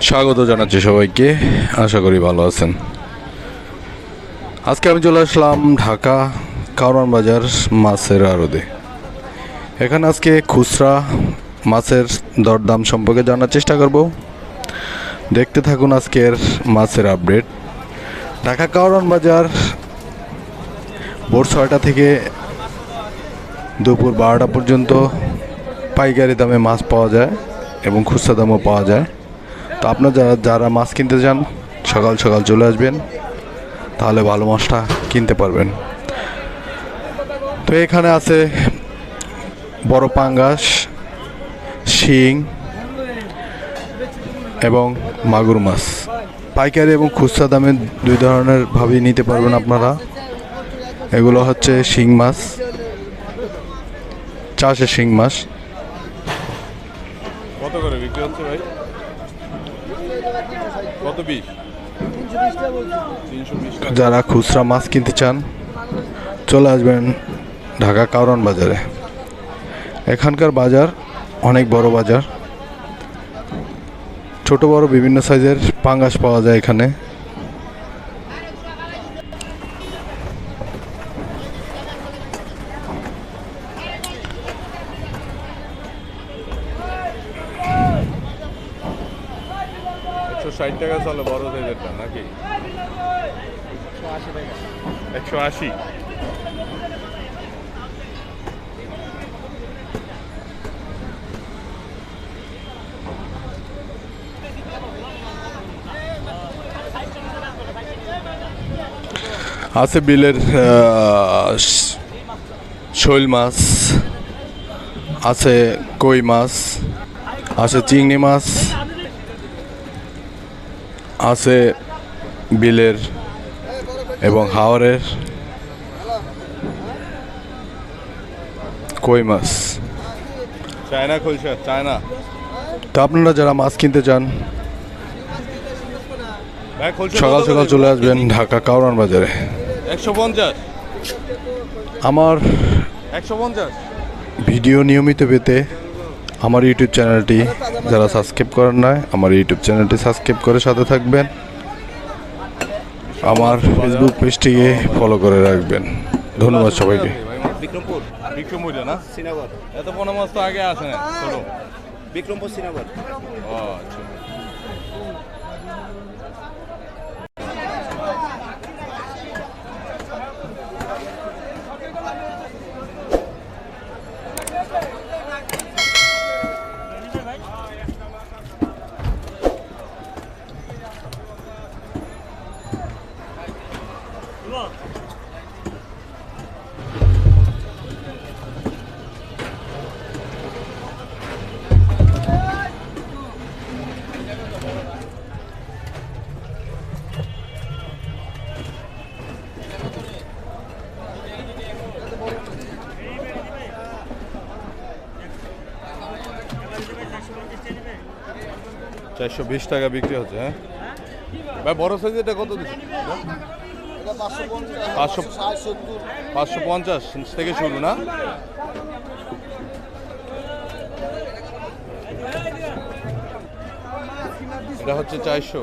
স্বাগত জানাচ্ছি সবাইকে। আশা করি ভালো আছেন। আজকে আমি চলে আসলাম ঢাকা কারওয়ান বাজার মাছের আড়তে। এখানে আজকে খুচরা মাছের দরদাম সম্পর্কে জানার চেষ্টা করব। দেখতে থাকুন আজকের মাছের আপডেট। ঢাকা কারওয়ান বাজার ভোর ছয়টা থেকে দুপুর বারোটা পর্যন্ত পাইকারি দামে মাছ পাওয়া যায় এবং খুচরা দামও পাওয়া যায়। আপনারা যারা যারা মাছ কিনতে চান, সকাল সকাল চলে আসবেন। তাহলে ভালো মাছটা কিনতে পারবেন। তো এখানে আছে বড় পাঙ্গাস, শিং এবং মাগুর মাছ। পাইকারি এবং খুচরা দামে দুই ধরনের ভাবেই নিতে পারবেন আপনারা। এগুলো হচ্ছে শিং মাছ চাষে শিং মাছ। কত করে বিক্রি হচ্ছে ভাই? যারা খুচরা মাছ কিনতে চান, চলে আসবেন ঢাকা কাউরান বাজারে। এখানকার বাজার অনেক বড় বাজার। ছোট বড় বিভিন্ন সাইজের পাঙ্গাস পাওয়া যায় এখানে। ষাট টাকা চলে, বড় সাইজেরটা নাকি? একশো আশি। আছে বিলের শৈল মাছ, আছে কই মাছ, আছে চিংড়ি মাছ আছে বিলের এবং হাওরের কই মাছ? China খোলসা China. তো আপনারা যারা মাছ কিনতে চান সকাল সকাল চলে আসবেন ঢাকা কাউরান বাজারে। একশো পঞ্চাশ। আমার একশো পঞ্চাশ। ভিডিও নিয়মিত পেতে আমার ইউটিউব চ্যানেলটি যারা সাবস্ক্রাইব করেন না আমার ইউটিউব চ্যানেলটি সাবস্ক্রাইব করে সাথে থাকবেন। আমার ফেসবুক পেজটিকে ফলো করে রাখবেন। ধন্যবাদ সবাইকে। বিক্রমপুর। বিক্রমপুর না? সিনাগর এত পনেরো মাস তো আগে আসে না বিক্রমপুর সিনাগর ও আচ্ছা। চারশো বিশ টাকা বিক্রি হচ্ছে হ্যাঁ? ভাই, বড় এটা কত দিচ্ছে? পাঁচশো পাঁচশো পঞ্চাশ থেকে শুরু, না? এটা হচ্ছে চারশো।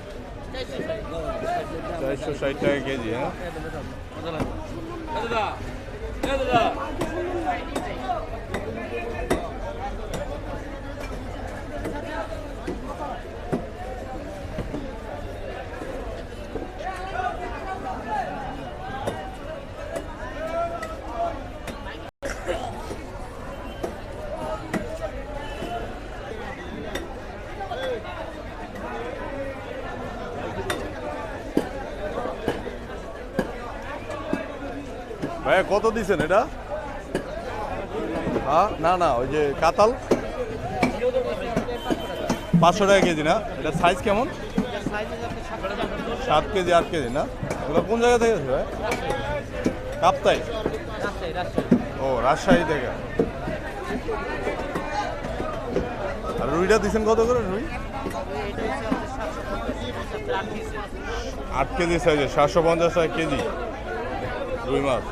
চারশো ষাট টাকা কেজি হ্যাঁ দাদা দাদা ভাইয়া কত দিছেন এটা? হ্যাঁ না না, ওই যে কাতাল। পাঁচশো টাকা কেজি না? এটা সাইজ কেমন? সাত কেজি, আট কেজি না? এগুলো কোন জায়গা থেকে ভাই? কাপ্তাই? ও, রাজশাহী থেকে। আর রুইটা দিছেন কত করে রুই? আট কেজি সাইজে সাতশো পঞ্চাশ টাকা কেজি। রুই মাছ